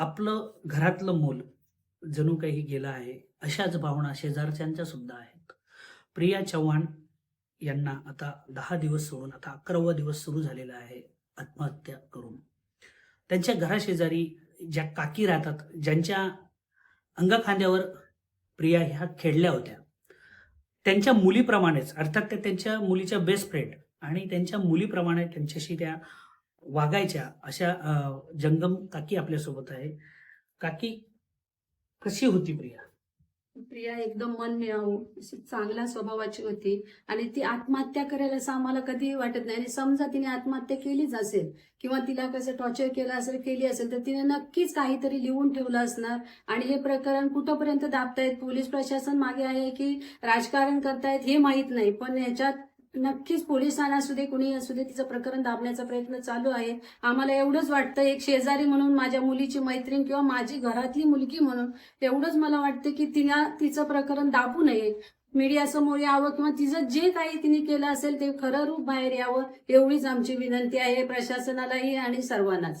आपलं घरातलं मूल जणू काही गेलं आहे अशाच भावना शेजारच्यांच्या सुद्धा आहेत. प्रिया चव्हाण यांना आता दहा दिवस सोडून आता अकरावा दिवस सुरू झालेला आहे आत्महत्या करून. त्यांच्या घराशेजारी ज्या काकी राहतात ज्यांच्या अंगखांद्यावर प्रिया ह्या खेळल्या होत्या. त्यांच्या मुलीप्रमाणेच अर्थात त्या त्यांच्या मुलीच्या बेस्ट फ्रेंड आणि त्यांच्या मुलीप्रमाणे त्यांच्याशी त्या वागायच्या अशा जंगम काकी आपल्यासोबत आहे काकी कशी होती प्रिया? प्रिया एकदम मन मिळावू अशी चांगल्या स्वभावाची होती आणि ती आत्महत्या करेल असं आम्हाला कधी वाटत नाही. आणि समजा तिने आत्महत्या केलीच असेल किंवा तिला कसं टॉर्चर केलं असेल केली असेल तर तिने नक्कीच काहीतरी लिहून ठेवलं असणार. आणि हे प्रकरण कुठंपर्यंत दाबतायत? पोलीस प्रशासन मागे आहे की राजकारण करतायत हे माहीत नाही. पण याच्यात नक्कीच पोलिसांना असू दे कुणी असू दे तिचं प्रकरण दाबण्याचा प्रयत्न चालू आहे. आम्हाला एवढंच वाटतं एक शेजारी म्हणून माझ्या मुलीची मैत्रीण किंवा माझी घरातली मुलगी म्हणून एवढंच मला वाटतं की तिला तिचं प्रकरण दाबू नये. मीडियासमोर यावं किंवा तिचं जे काही तिने केलं असेल ते खरं रूप बाहेर यावं एवढीच आमची विनंती आहे प्रशासनालाही आणि सर्वांनाच.